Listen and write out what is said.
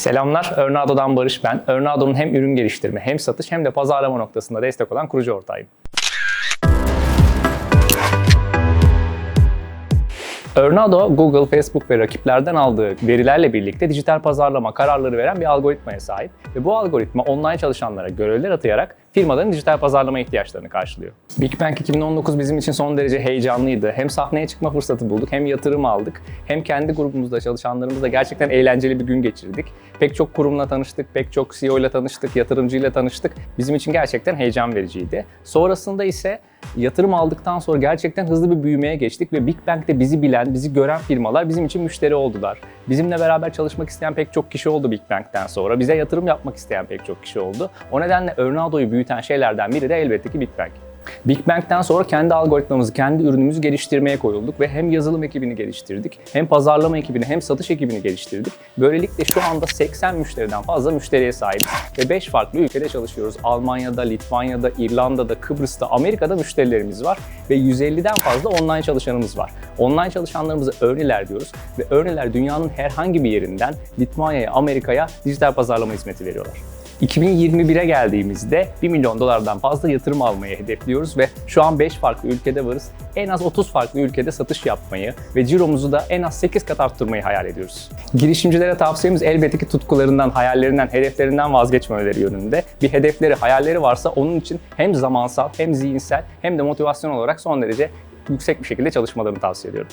Selamlar, Örnado'dan Barış ben. Örnado'nun hem ürün geliştirme, hem satış hem de pazarlama noktasında destek olan kurucu ortağıyım. Örnado, Google, Facebook ve rakiplerden aldığı verilerle birlikte dijital pazarlama kararları veren bir algoritmaya sahip ve bu algoritma online çalışanlara görevler atayarak firmaların dijital pazarlama ihtiyaçlarını karşılıyor. Big Bang 2019 bizim için son derece heyecanlıydı. Hem sahneye çıkma fırsatı bulduk, hem yatırım aldık, hem kendi grubumuzda çalışanlarımızla gerçekten eğlenceli bir gün geçirdik. Pek çok kurumla tanıştık, pek çok CEO ile tanıştık, yatırımcıyla tanıştık. Bizim için gerçekten heyecan vericiydi. Sonrasında ise yatırım aldıktan sonra gerçekten hızlı bir büyümeye geçtik ve Big Bang'de bizi bilen, bizi gören firmalar bizim için müşteri oldular. Bizimle beraber çalışmak isteyen pek çok kişi oldu Big Bang'den sonra. Bize yatırım yapmak isteyen pek çok kişi oldu. O nedenle Örnado'yu büyüten şeylerden biri de elbette ki Big Bang. Big Bang'den sonra kendi algoritmamızı, kendi ürünümüzü geliştirmeye koyulduk ve hem yazılım ekibini geliştirdik, hem pazarlama ekibini, hem satış ekibini geliştirdik. Böylelikle şu anda 80 müşteriden fazla müşteriye sahibiz ve 5 farklı ülkede çalışıyoruz. Almanya'da, Litvanya'da, İrlanda'da, Kıbrıs'ta, Amerika'da müşterilerimiz var ve 150'den fazla online çalışanımız var. Online çalışanlarımıza Early'ler diyoruz ve Early'ler dünyanın herhangi bir yerinden Litvanya'ya, Amerika'ya dijital pazarlama hizmeti veriyorlar. 2021'e geldiğimizde 1 milyon dolardan fazla yatırım almayı hedefliyoruz ve şu an 5 farklı ülkede varız. En az 30 farklı ülkede satış yapmayı ve ciromuzu da en az 8 kat arttırmayı hayal ediyoruz. Girişimcilere tavsiyemiz elbette ki tutkularından, hayallerinden, hedeflerinden vazgeçmemeleri yönünde. Bir hedefleri, hayalleri varsa onun için hem zamansal hem zihinsel hem de motivasyon olarak son derece yüksek bir şekilde çalışmalarını tavsiye ediyorum.